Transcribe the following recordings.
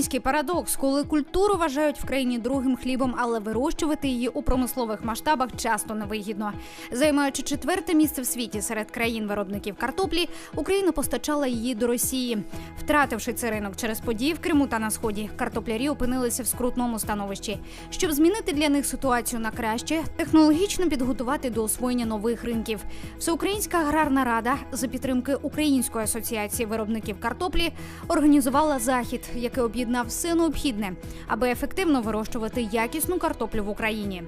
Український парадокс, коли культуру вважають в країні другим хлібом, але вирощувати її у промислових масштабах часто невигідно. Займаючи четверте місце в світі серед країн виробників картоплі, Україна постачала її до Росії. Втративши цей ринок через події в Криму та на сході, картоплярі опинилися в скрутному становищі. Щоб змінити для них ситуацію на краще, технологічно підготувати до освоєння нових ринків. Всеукраїнська аграрна рада за підтримки Української асоціації виробників картоплі організувала захід, який об'єднав все необхідне, аби ефективно вирощувати якісну картоплю в Україні.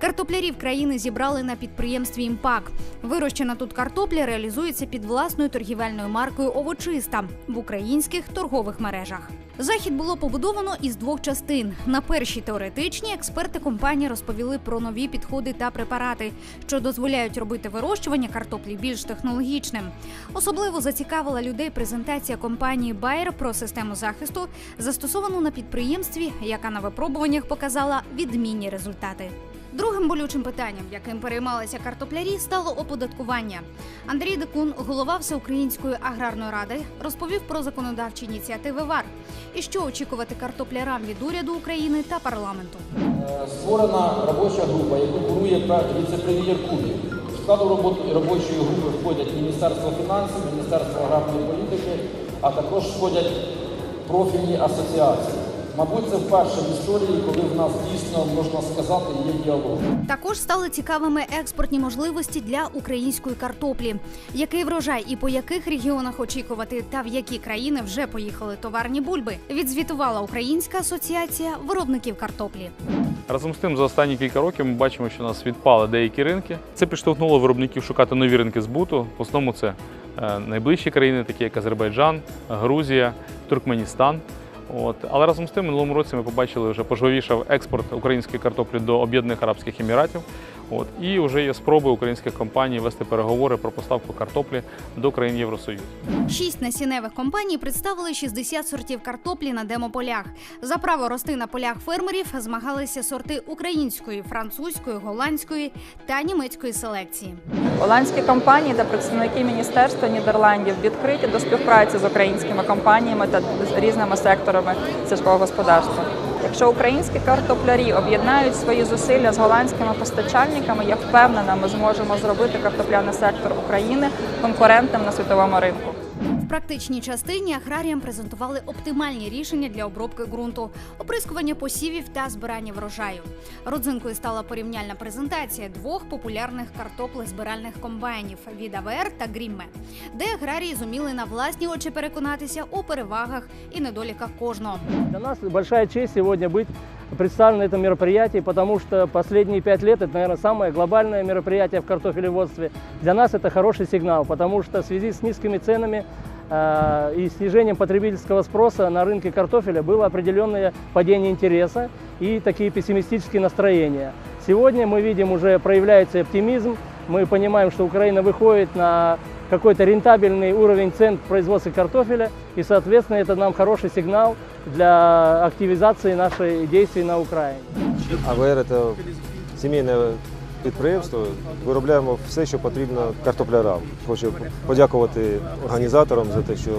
Картоплярів країни зібрали на підприємстві імпак. Вирощена тут картопля реалізується під власною торгівельною маркою Овочиста в українських торгових мережах. Захід було побудовано із двох частин. На першій теоретичній експерти компанії розповіли про нові підходи та препарати, що дозволяють робити вирощування картоплі більш технологічним. Особливо зацікавила людей презентація компанії Bayer про систему захисту, застосовану на підприємстві, яка на випробуваннях показала відмінні результати. Другим болючим питанням, яким переймалися картоплярі, стало оподаткування. Андрій Декун, голова Всеукраїнської аграрної ради, розповів про законодавчі ініціативи ВАР і що очікувати картоплярам від уряду України та парламенту. Е, Створена робоча група, яку курує віце-прем'єр Кубів. В складу робочої групи входять Міністерство фінансів, Міністерство аграрної політики, а також входять профільні асоціації. Мабуть, це вперше в історії, коли в нас дійсно можна сказати є діалог. Також стали цікавими експортні можливості для української картоплі, який врожай і по яких регіонах очікувати, та в які країни вже поїхали товарні бульби. Відзвітувала Українська асоціація виробників картоплі. Разом з тим, за останні кілька років ми бачимо, що у нас відпали деякі ринки. Це підштовхнуло виробників шукати нові ринки збуту. В основному це е, найближчі країни, такі як Азербайджан, Грузія, Туркменістан. От. Але разом з тим, минулому році ми побачили, вже пожвавішав експорт української картоплі до Об'єднаних Арабських Еміратів. От. І вже є спроби українських компаній вести переговори про поставку картоплі до країн Євросоюзу. Шість насінневих компаній представили 60 сортів картоплі на демополях. За право рости на полях фермерів змагалися сорти української, французької, голландської та німецької селекції. Голландські компанії та представники міністерства Нідерландів відкриті до співпраці з українськими компаніями та з різними секторами сільського господарства. Якщо українські картоплярі об'єднають свої зусилля з голландськими постачальниками, я впевнена, ми зможемо зробити картопляний сектор України конкурентним на світовому ринку. В практичній частині аграріям презентували оптимальні рішення для обробки ґрунту, оприскування посівів та збирання врожаю. Родзинкою стала порівняльна презентація двох популярних картоплезбиральних комбайнів від АВР та Грімме, де аграрії зуміли на власні очі переконатися у перевагах і недоліках кожного. Для нас большая честь сегодня быть представлен на этом мероприятии, потому что последние пять лет это, наверное, самое глобальное мероприятие в картофелеводстве. Для нас это хороший сигнал, потому что в связи с низкими ценами э, и снижением потребительского спроса на рынке картофеля было определенное падение интереса и такие пессимистические настроения. Сегодня мы видим уже проявляется оптимизм, мы понимаем, что Украина выходит на какой-то рентабельный уровень цен в производстве картофеля, и, соответственно, это нам хороший сигнал для активизации наших действий на Украине. АВР це сімейне підприємство. Виробляємо все, що потрібно картоплярам. Хочу подякувати організаторам за те, що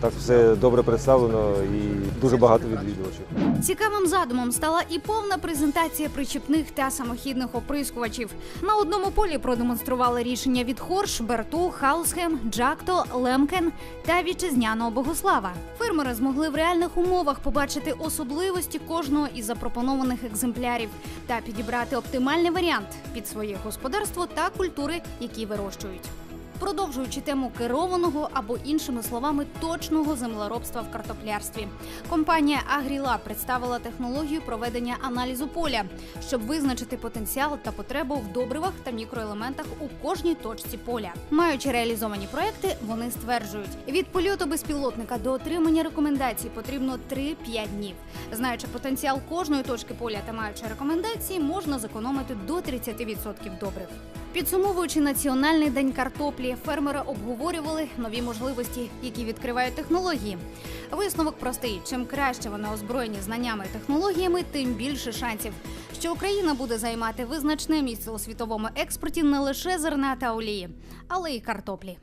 так все добре представлено і дуже багато відвідувачів. Цікавим задумом стала і повна презентація причіпних та самохідних оприскувачів. На одному полі продемонстрували рішення від Хорш, Берту, Хаусхем, Джакто, Лемкен та вітчизняного Богослава. Фермери змогли в реальних умовах побачити особливості кожного із запропонованих екземплярів та підібрати оптимальний варіант під своє господарство та культури, які вирощують. Продовжуючи тему керованого або іншими словами точного землеробства в картоплярстві, компанія Агрілаб представила технологію проведення аналізу поля, щоб визначити потенціал та потребу в добривах та мікроелементах у кожній точці поля. Маючи реалізовані проекти, вони стверджують, від польоту безпілотника до отримання рекомендацій потрібно 3-5 днів. Знаючи потенціал кожної точки поля та маючи рекомендації, можна зекономити до 30% добрив. Підсумовуючи національний день картоплі, фермери обговорювали нові можливості, які відкривають технології. Висновок простий: чим краще вони озброєні знаннями і технологіями, тим більше шансів, що Україна буде займати визначне місце у світовому експорті не лише зерна та олії, але й картоплі.